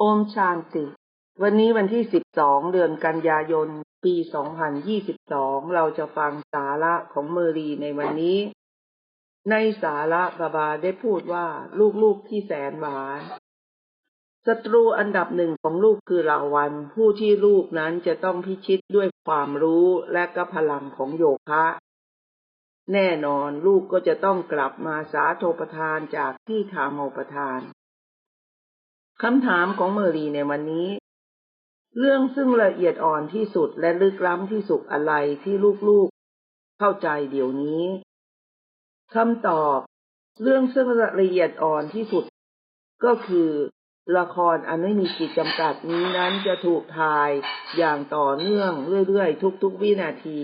โอมชานติ วันนี้วันที่ 12 เดือนกันยายน ปี 2022 เราจะฟังสาระของเมรีในวันนี้ ในสาระบาบาได้พูดว่าลูกๆที่แสนหวานศัตรูอันดับหนึ่งของลูกคือราวัน ผู้ที่ลูกนั้นจะต้องพิชิตด้วยความรู้และก็พลังของโยคะ แน่นอนลูกก็จะต้องกลับมาสาโทประทานจากที่ทาโมประทาน คำถามของเมอรีในวันนี้ เรื่องซึ่งละเอียดอ่อนที่สุดและลึกล้ำที่สุดอะไรที่ลูกๆ เข้าใจเดี๋ยวนี้คำตอบ เรื่องซึ่งละเอียดอ่อนที่สุด ก็คือละครอันไม่มีขีดจำกัดนี้นั้นจะถูกถ่ายอย่างต่อเนื่องเรื่อยๆ ทุกๆ วินาที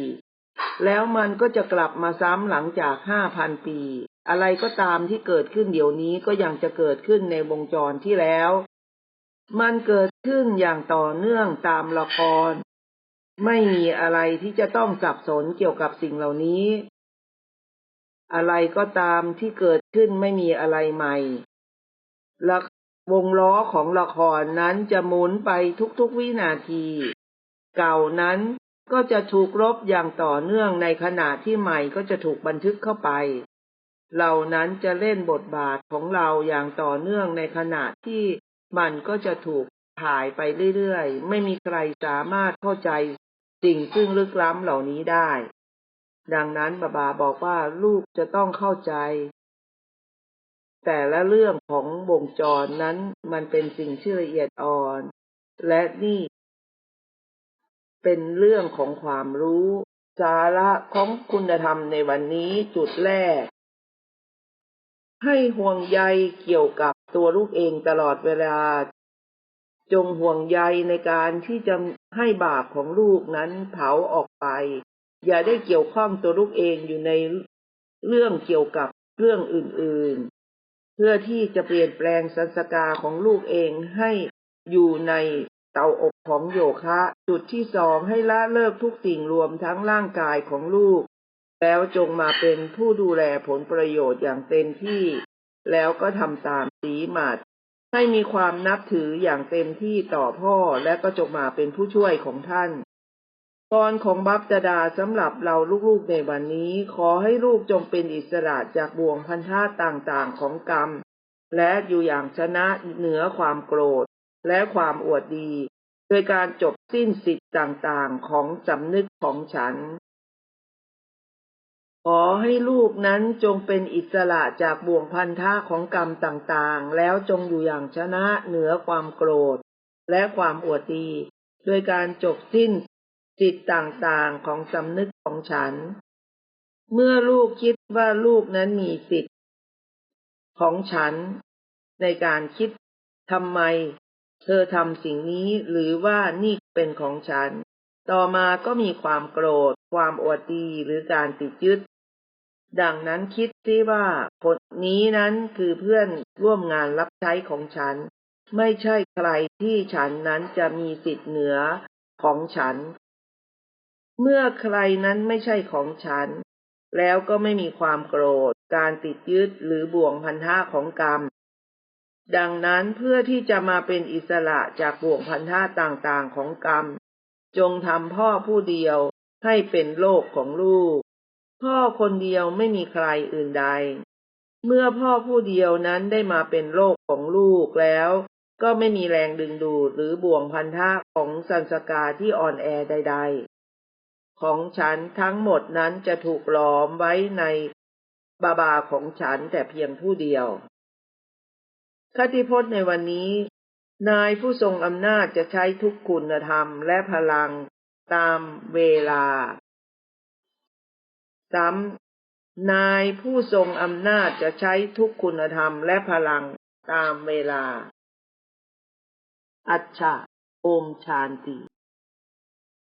แล้วมันก็จะกลับมาซ้ำหลังจากห้าพันปี อะไรก็ตามที่เกิดขึ้นเดี๋ยวนี้ก็ยังจะเกิดขึ้นในวงจรที่แล้ว มันเกิดขึ้นอย่างต่อเนื่องตามละคร ไม่มีอะไรที่จะต้องสับสนเกี่ยวกับสิ่งเหล่านี้ อะไรก็ตามที่เกิดขึ้นไม่มีอะไรใหม่ละวงล้อของละครนั้นจะหมุนไปทุกๆวินาที เก่านั้นก็จะถูกรบอย่างต่อเนื่องในขณะที่ใหม่ก็จะถูกบันทึกเข้าไป เหล่านั้นจะเล่นบทบาทของเราอย่างต่อเนื่องในขณะที่มันก็จะถูกถ่ายไปเรื่อยๆ ไม่มีใครสามารถเข้าใจสิ่งซึ่งลึกล้ำเหล่านี้ได้ ดังนั้นบาบาบอกว่าลูกจะต้องเข้าใจ แต่ละเรื่องของวงจรนั้นมันเป็นสิ่งที่ละเอียดอ่อน และนี่ เป็นเรื่องของความรู้ สาระของคุณธรรมในวันนี้จุดแรก ให้ห่วงใยเกี่ยวกับตัวลูกเองตลอดเวลา จงห่วงใยในการที่จะให้บาปของลูกนั้นเผาออกไป อย่าได้เกี่ยวข้องตัวลูกเองอยู่ในเรื่องเกี่ยวกับเรื่องอื่นๆ เพื่อที่จะเปลี่ยนแปลงสันสกาของลูกเองให้อยู่ในเตาอบของโยคะ จุดที่สองให้ละเลิกทุกสิ่งรวมทั้งร่างกายของลูก แล้วจงมาเป็นผู้ดูแลผลประโยชน์อย่างเต็มที่ แล้วก็ทำตามสีหมัดให้มีความนับถืออย่างเต็มที่ต่อพ่อและก็จงมาเป็นผู้ช่วยของท่านพรของบัพดาสำหรับเราลูกๆในวันนี้ ขอให้ลูกจงเป็นอิสระจากบ่วงพันธะต่างๆของกรรม และอยู่อย่างชนะเหนือความโกรธและความอวดดี โดยการจบสิ้นสิทธิ์ต่างๆของสำนึกของฉัน ขอให้ลูกนั้นจงเป็นอิสระจากบ่วงพันธะของกรรมต่างๆ แล้วจงอยู่อย่างชนะเหนือความโกรธ และความอวดดีโดยการจบสิ้นจิตต่างๆของสำนึกของฉัน เมื่อลูกคิดว่าลูกนั้นมีสิทธิ์ของฉัน ในการคิดทำไม เธอทำสิ่งนี้หรือว่านี่เป็นของฉัน ต่อมาก็มีความโกรธ ความอวดดีหรือการติดยึด ดังนั้นคิดที่ว่าคนนี้นั้นคือเพื่อนร่วมงานรับใช้ของฉัน ไม่ใช่ใครที่ฉันนั้นจะมีสิทธิ์เหนือของฉัน เมื่อใครนั้นไม่ใช่ของฉัน แล้วก็ไม่มีความโกรธ การติดยึดหรือบ่วงพันธะของกรรม ดังนั้นเพื่อที่จะมาเป็นอิสระจากบ่วงพันธะต่างๆของกรรม จงทำพ่อผู้เดียวให้เป็นโลกของลูก พ่อคนเดียวไม่มีใครอื่นใด เมื่อพ่อผู้เดียวนั้นได้มาเป็นโลกของลูกแล้ว ก็ไม่มีแรงดึงดูดหรือบ่วงพันธะของสันสกาที่อ่อนแอใด ๆ ของฉันทั้งหมดนั้นจะถูกล้อมไว้ในบาบาของฉันแต่เพียงผู้เดียวคติพจน์ในวันนี้ นายผู้ทรงอำนาจจะใช้ทุกคุณธรรมและพลังตามเวลา ซ้ำนายผู้ทรงอำนาจจะใช้ทุกคุณธรรมและพลังตามเวลา อัจฉะโอมชานติ